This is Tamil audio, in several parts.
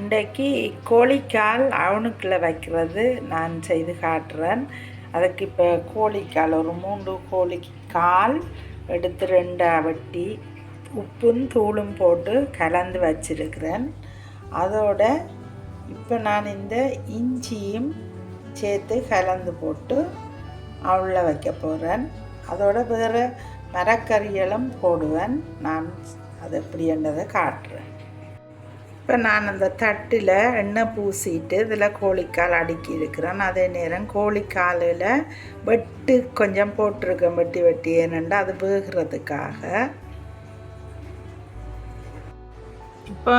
இன்றைக்கு கோழிக்கால் அவனுக்குள்ள வைக்கிறது நான் செய்து காட்டுறேன். அதுக்கு இப்போ கோழிக்கால் ஒரு மூன்று கோழிக்கால் எடுத்து ரெண்டாக வெட்டி உப்பும் தூளும் போட்டு கலந்து வச்சிருக்கிறேன். அதோட இப்போ நான் இந்த இஞ்சியும் சேர்த்து கலந்து போட்டு அவளில் வைக்க போகிறேன் அதோட வேறு மரக்கறிகளும் போடுவேன். நான் அது எப்படின்றதை காட்டுறேன். இப்போ நான் அந்த தட்டில் எண்ணெய் பூசிட்டு இதில் கோழிக்கால் அடுக்கி இருக்கிறேன். அதே நேரம் கோழிக்காலில் வெட்டு கொஞ்சம் போட்டிருக்கேன் வெட்டி வெட்டி. ஏனெண்டா அது வேகிறதுக்காக. இப்போ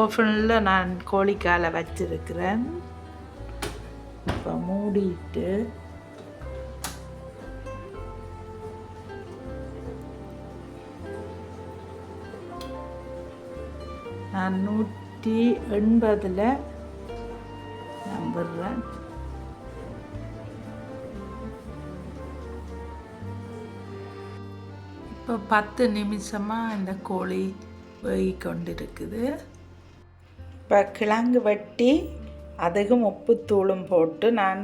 ஓஃபனில் நான் கோழிக்காலை வச்சிருக்கிறேன். இப்போ மூடிட்டு நான் நூற்றி எண்பதில் நம்புறேன் இப்போ பத்து நிமிஷமாக இந்த கோழி வேகி கொண்டிருக்குது இப்போ கிழங்கு வெட்டி அதுக்கும் உப்புத்தூளும் போட்டு நான்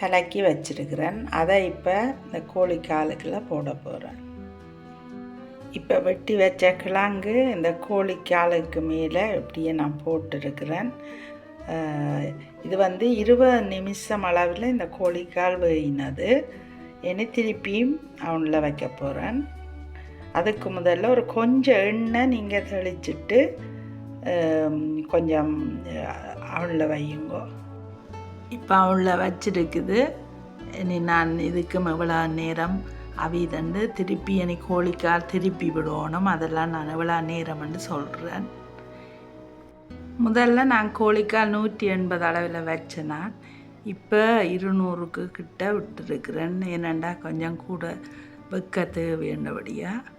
கலக்கி வச்சிருக்கிறேன். அதை இப்போ இந்த கோழி காலுக்குள்ள போட போகிறேன் இப்போ வெட்டி வச்ச கிழங்கு இந்த கோழிக்காலுக்கு மேலே இப்படியே நான் போட்டிருக்கிறேன். இது வந்து இருபது நிமிஷம் அளவில் இந்த கோழிக்கால் வேயினது. இனி திருப்பியும் அவனில் வைக்க போகிறேன் அதுக்கு முதல்ல ஒரு கொஞ்சம் எண்ணெய் நீங்கள் தெளிச்சிட்டு கொஞ்சம் அவனில் வையுங்கோ. இப்போ அவளில் வச்சிருக்குது. இனி நான் இதுக்கு எவ்வளோ நேரம் அவிதண்டு திருப்பி என்னை கோழிக்கால் திருப்பி விடணும். அதெல்லாம் நான் இவ்வளோ நேரம்னு சொல்கிறேன் முதல்ல நான் கோழிக்கால் நூற்றி எண்பது அளவில் வச்சேன் நான். இப்போ இருநூறுக்கு கிட்ட விட்டுருக்கிறேன். ஏனண்டா கொஞ்சம் கூட வைக்க தேவையானபடியாக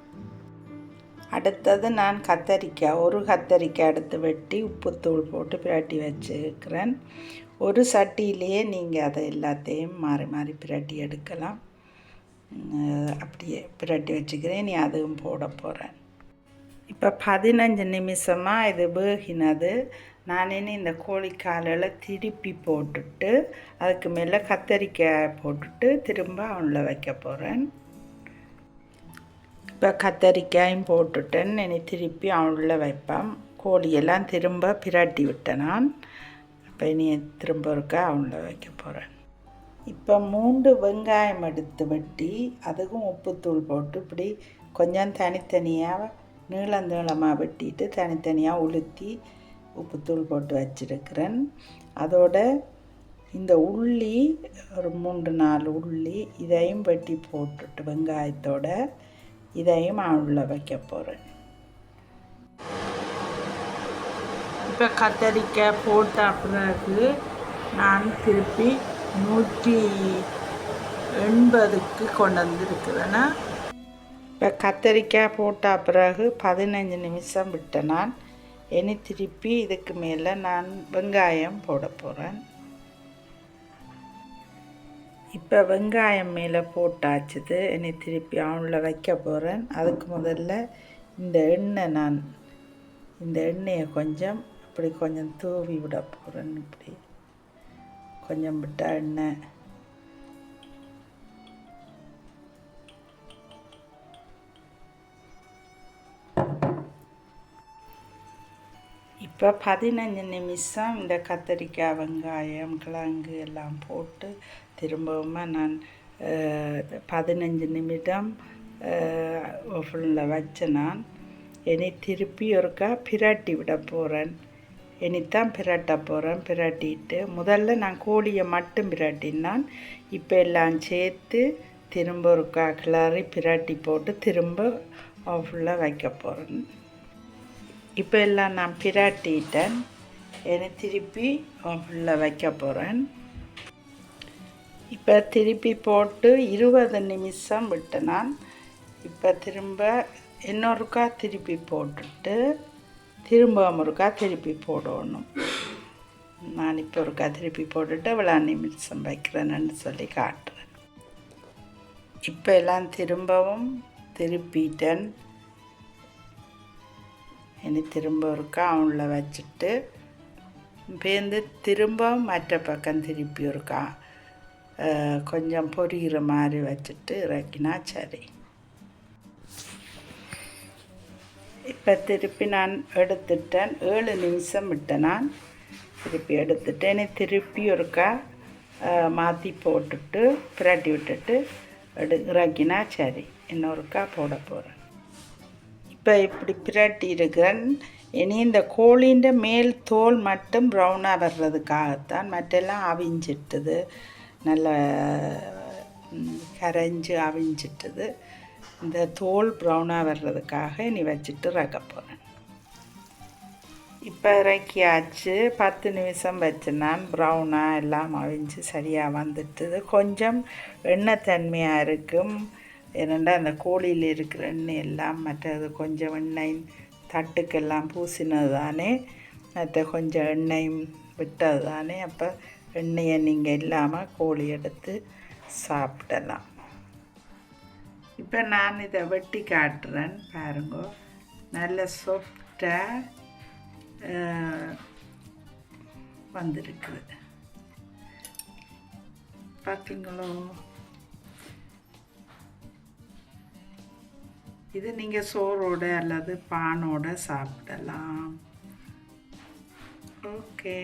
அடுத்தது நான் கத்தரிக்காய் ஒரு கத்தரிக்காய் எடுத்து வெட்டி உப்புத்தூள் போட்டு பிரட்டி வச்சுருக்கிறேன் ஒரு சட்டியிலேயே நீங்கள் அதை எல்லாத்தையும் மாறி மாறி பிரட்டி எடுக்கலாம். அப்படியே பிரட்டி வச்சுக்கிறேன். நீ அதுவும் போட போகிறேன் இப்போ பதினஞ்சு நிமிஷமாக இது வேகினது. நான் இனி இந்த கோழிக்காலில் திருப்பி போட்டுட்டு அதுக்கு மேலே கத்தரிக்காய் போட்டுட்டு திரும்ப அவனில் வைக்க போகிறேன் இப்போ கத்தரிக்காயும் போட்டுட்டேன். இனி திருப்பி அவனில் வைப்பேன். கோழியெல்லாம் திரும்ப பிரட்டி விட்டேன் நான். இப்போ இனி திரும்ப இருக்க அவனில் வைக்க போகிறேன் இப்போ மூன்று வெங்காயம் எடுத்து வெட்டி அதுக்கும் உப்புத்தூள் போட்டு இப்படி கொஞ்சம் தனித்தனியாக நீளம் நீளமாக வெட்டிட்டு தனித்தனியாக உளுத்தி உப்புத்தூள் போட்டு வச்சிருக்கிறேன். அதோட இந்த உள்ளி ஒரு மூன்று நாலு உள்ளி இதையும் வெட்டி போட்டுட்டு வெங்காயத்தோட இதையும் உள்ள வைக்க போகிறேன் இப்போ கத்தரிக்காய் போட்ட பிறகு நான் திருப்பி நூற்றி எண்பதுக்கு கொண்டு வந்துருக்குதுன்னா இப்போ கத்தரிக்காய் போட்ட பிறகு பதினஞ்சு நிமிஷம் விட்டேன் நான் இனி திருப்பி இதுக்கு மேலே நான் வெங்காயம் போட போகிறேன் இப்போ வெங்காயம் மேலே போட்டாச்சுது. இனி திருப்பி அவனில் வைக்க போகிறேன் அதுக்கு முதல்ல இந்த எண்ணெய் நான் இந்த எண்ணெயை கொஞ்சம் இப்படி கொஞ்சம் தூவி விட போகிறேன் இப்படி. கொஞ்சம் விட்டா எண்ணெய் இப்போ பதினஞ்சு நிமிஷம் இந்த கத்தரிக்காய் வெங்காயம் கிழங்கு எல்லாம் போட்டு திரும்பவும் நான் பதினஞ்சு நிமிடம் ஓஃபனில் வச்சு நான். இனி திருப்பி ஒருக்கா பிராட்டி விட போகிறேன் இனித்தான் பிரட்ட போகிறேன் பிரட்டிட்டு முதல்ல நான் கோழியை மட்டும் பிரட்டினான். இப்போ எல்லாம் சேர்த்து திரும்ப ஒருக்கா கிளறி பிரட்டி போட்டு திரும்ப ஃபுல்லாக வைக்க போகிறேன் இப்போ எல்லாம் நான் பிராட்டிட்டேன். என்னை திருப்பி ஃபுல்ல வைக்க போகிறேன் இப்போ திருப்பி போட்டு இருபது நிமிஷம் விட்டு நான். இப்போ திரும்ப இன்னொருக்கா திருப்பி போட்டுட்டு திரும்ப ஒருக்கா திருப்பி போடணும். நான் இப்போ ஒருக்கா திருப்பி போட்டுட்டு இவ்வளோ நிமிஷம் வைக்கிறேன்னு சொல்லி காட்டுறேன். இப்போ எல்லாம் திரும்பவும் திருப்பிட்டேன். இனி திரும்ப ஒருக்கா அவனில் வச்சுட்டு பேருந்து திரும்ப மற்ற பக்கம் திருப்பி ஒருக்கா கொஞ்சம் பொரியிற மாதிரி வச்சுட்டு இறக்கினா சரி. இப்போ திருப்பி நான் எடுத்துட்டேன். ஏழு நிமிஷம் விட்டேன் நான். திருப்பி எடுத்துட்டேன். திருப்பி ஒருக்கா மாற்றி போட்டுட்டு பிரட்டி விட்டுட்டு எடு இறக்கினா சரி. இன்னொருக்கா போட போகிறேன் இப்போ இப்படி பிரட்டி இருக்கிறேன் இனி இந்த கோழின்ற மேல் தோல் மட்டும் ப்ரௌனாக வர்றதுக்காகத்தான் மற்றெல்லாம் அவிஞ்சிட்டுது. நல்ல கரைஞ்சு அவிஞ்சிட்டுது. இந்த தோல் ப்ரௌனாக வர்றதுக்காக இனி வச்சுட்டு ரக்க போகிறேன் இப்போ இறக்கியாச்சு. பத்து நிமிஷம் வச்சு நான் ப்ரௌனாக எல்லாம் அவிஞ்சு சரியாக வந்துட்டுது கொஞ்சம் எண்ணெய் தன்மையாக இருக்கும். ஏனெண்டா அந்த கோழியில் இருக்கிற எண்ணெய் எல்லாம் மற்றது கொஞ்சம் எண்ணெய் தட்டுக்கெல்லாம் பூசினது தானே. மற்ற கொஞ்சம் எண்ணெயும் விட்டது தானே. அப்போ எண்ணெயை நீங்கள் இல்லாமல் கோழி எடுத்து சாப்பிடலாம். இப்போ நான் இதை வெட்டி காட்டுறேன் பாருங்க. நல்ல சொஃப்டாக வந்திருக்குது. பார்த்தீங்களோ இது நீங்கள் சோறோட அல்லது பானோட சாப்பிடலாம். ஓகே.